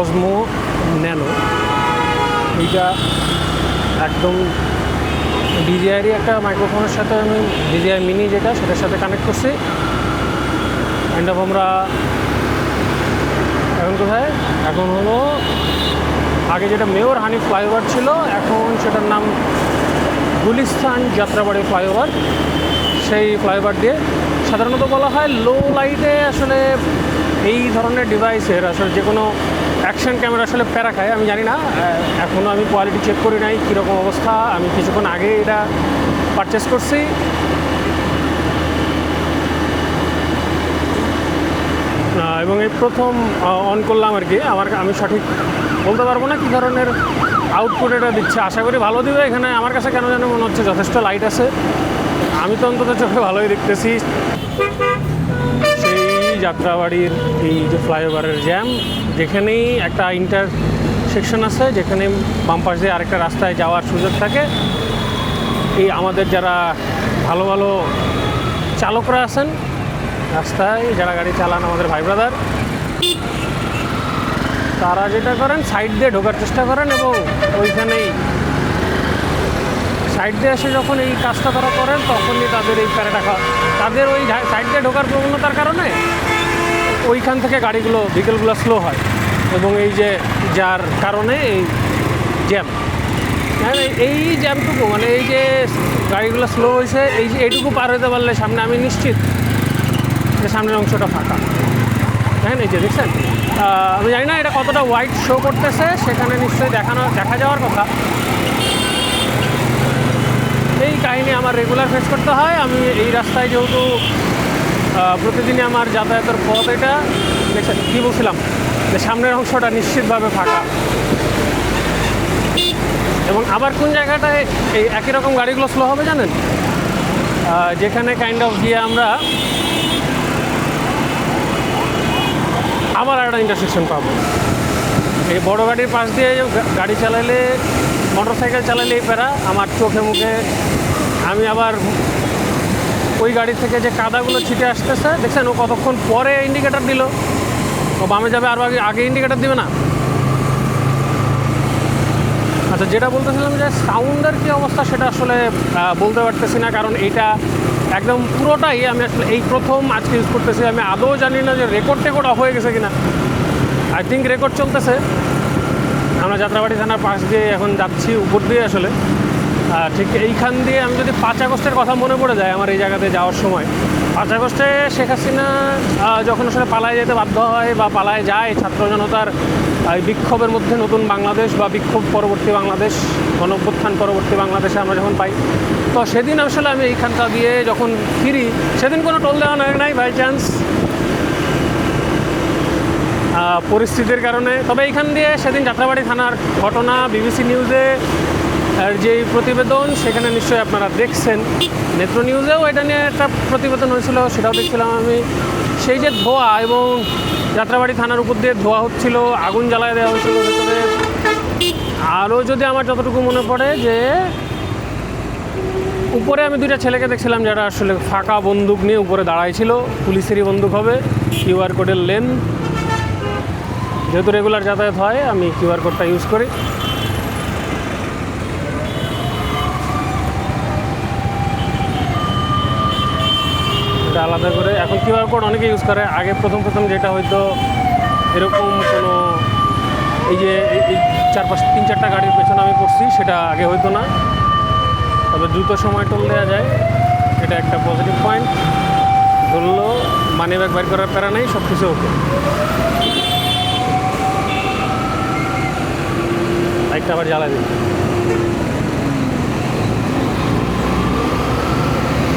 অসমো nano এইটা একদম ডিজিআইরই একটা মাইক্রোফোনের সাথে আমি ডিজিআই মিনি যেটা, সেটার সাথে কানেক্ট করছি। কাইন্ড অফ আমরা এখন কোথায়? এখন হলো, আগে যেটা মেয়র হানি ফ্লাইওভার ছিল, এখন সেটার নাম গুলিস্তান যাত্রাবাড়ি ফ্লাইওভার সেই ফ্লাইওভার দিয়ে সাধারণত বলা হয় লো লাইটে আসলে এই ধরনের ডিভাইসের আসলে যে কোনো অ্যাকশন ক্যামেরা আসলে প্যারা খায়, আমি জানি না। এখনও আমি কোয়ালিটি চেক করি নাই কীরকম অবস্থা। আমি কিছুক্ষণ আগে এটা পারচেস করছি। এবং এই প্রথম অন করলাম আর কি। আমার, আমি সঠিক বলতে পারব না কী ধরনের আউটপুট এটা দিচ্ছে। আশা করি ভালো দিবে। এখানে আমার কাছে কেন যেন মনে হচ্ছে যথেষ্ট লাইট আছে। আমি তো অন্তত চোখে ভালোই দেখতেছি। যাত্রাবাড়ির এই যে ফ্লাইওভারের জ্যাম, যেখানেই একটা ইন্টার সেকশন আছে, যেখানে বাম দিয়ে আরেকটা রাস্তায় যাওয়ার সুযোগ থাকে। এই আমাদের যারা ভালো ভালো চালকরা আছেন, রাস্তায় যারা গাড়ি চালান আমাদের ভাই ব্রাদার তারা যেটা করেন সাইড দিয়ে ঢোকার চেষ্টা করেন এবং ওইখানেই সাইড দিয়ে এসে যখন এই কাজটা তারা করেন, তখনই তাদের এই প্যারেটা তাদের ওই সাইড দিয়ে ঢোকার প্রবণতার কারণে ওইখান থেকে গাড়িগুলো ভিকেলগুলো স্লো হয়। এবং এই যে যার কারণে এই জ্যাম হ্যাঁ এই- জ্যামটুকু মানে এই যে গাড়িগুলো স্লো হয়েছে, এই যে এইটুকু পার হতে পারলে সামনে আমি নিশ্চিত যে সামনের অংশটা ফাঁকা। হ্যাঁ এই যে, দেখছেন? আমি জানি না এটা কতটা হোয়াইট শো করতেছে, সেখানে নিশ্চয়ই দেখানো দেখা যাওয়ার কথা। এই কাহিনী আমার রেগুলার ফেস করতে হয়। আমি এই রাস্তায় যেহেতু প্রতিদিনই আমার যাতায়াতের পথ এটা কী বলছিলাম? যে সামনের অংশটা নিশ্চিতভাবে ফাঁকা। এবং আবার কোন জায়গাটায় এই একই রকম গাড়িগুলো স্লো হবে জানেন? যেখানে কাইন্ড অফ গিয়ে আমরা আবার একটা ইন্টারসেকশন পাবো। এই বড় গাড়ির পাশ দিয়ে গাড়ি চালালে মোটর সাইকেল চালালে এই প্যারা, আমার চোখে মুখে আমি আবার ওই গাড়ি থেকে যে কাদাগুলো ছিটে আসতেছে, দেখছেন, ও কতক্ষণ পরে ইন্ডিকেটার দিল। ও বামে যাবে, আর আগে আগে ইন্ডিকেটার দিবে না? আচ্ছা যেটা বলতেছিলাম যে সাউন্ডের কী অবস্থা, সেটা আসলে বলতে পারতেছি না, কারণ এইটা একদম পুরোটাই আমি আসলে এই প্রথম আজকে ইউজ করতেছি। আমি আদৌ জানি না যে রেকর্ড টেকর্ড অফ হয়ে গেছে কিনা। আই থিঙ্ক রেকর্ড চলতেছে। আমরা যাত্রাবাড়ি থানার পাশ দিয়ে এখন যাচ্ছি উপর দিয়ে আসলে। ঠিক এইখান দিয়ে আমি যদি পাঁচ আগস্টের কথা মনে পড়ে যায় আমার এই জায়গাতে যাওয়ার সময়। পাঁচ আগস্টে শেখ হাসিনা যখন আসলে পালায় যেতে বাধ্য হয় বা পালায় যায় ছাত্র জনতার বিক্ষোভের মধ্যে নতুন বাংলাদেশ বা বিক্ষোভ পরবর্তী বাংলাদেশ, গণঅভ্যুত্থান পরবর্তী বাংলাদেশে আমরা যখন পাই, তো সেদিন আসলে আমি এইখানটা দিয়ে যখন ফিরি, সেদিন কোনো টোল দেওয়া নয় নাই বাই চান্স পরিস্থিতির কারণে। তবে এইখান দিয়ে সেদিন যাত্রাবাড়ি থানার ঘটনা বিবিসি নিউজে আর যে প্রতিবেদন, সেখানে নিশ্চয়ই আপনারা দেখছেন। নেত্র নিউজেও এটা নিয়ে একটা প্রতিবেদন হয়েছিল, সেটাও দেখছিলাম আমি। সেই যে ধোয়া এবং যাত্রাবাড়ি থানার উপর দিয়ে ধোয়া হচ্ছিল, আগুন জ্বালায় দেওয়া হয়েছিল ভেতরে। আরও যদি আমার যতটুকু মনে পড়ে যে, উপরে আমি দুইটা ছেলেকে দেখছিলাম যারা আসলে ফাঁকা বন্দুক নিয়ে উপরে দাঁড়াই ছিল পুলিশেরই বন্দুক হবে কিউআর কোডের লেন। যেহেতু রেগুলার যাতায়াত হয়, আমি কিউআর কোডটা ইউজ করি। আলাদা করে। এখন কিউআর কোড অনেকে ইউজ করে। আগে প্রথম প্রথম যেটা হয়তো এরকম কোনো এই যে, এই- চার পাঁচ, তিন চারটা গাড়ির পেছনে আমি করছি সেটা আগে হয়তো না। তবে দ্রুত সময় টোল দেওয়া যায়। এটা একটা পজিটিভ পয়েন্ট ধরলো মানি ব্যাগ বাইর করার প্যারা নেই সব কিছু ওকে বাইকটা আবার জ্বালা দিই